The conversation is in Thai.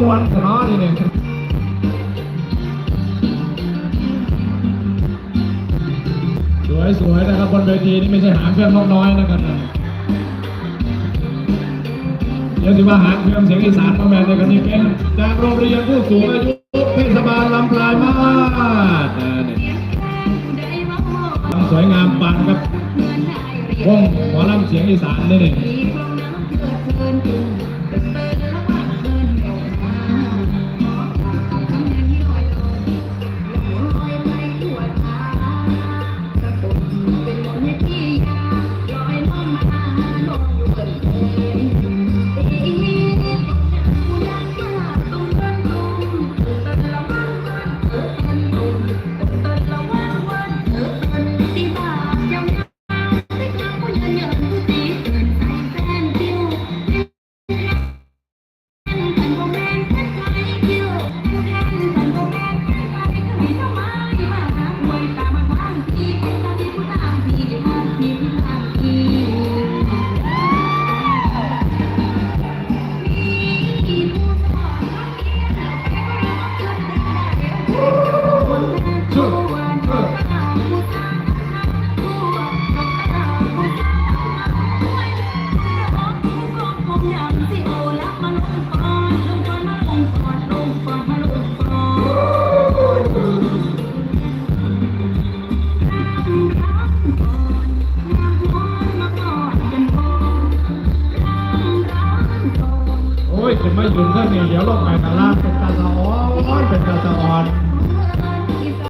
มวนสนอนี่เนี่ยสวยสวยนะครับบนเวทีนี่ไม่ใช่หางเครื่องนกน้อยนะครับนะเดี๋ยวถือว่าหางเครื่องเสียงอีสานมาแมนในกันนี้เป็นจากโรงเรียนผู้สูงอายุเทศบาลลำปลายมาศเออเนี่ยทำสวยงามปันครับวงหมอลำเสียงอีสานนี่ โอ้ยจะไม่หยุดเรื่องนี้เดี๋ยวลงไปข้างล่างเป็นตาสะอ้อนเป็นตาสะอ่อน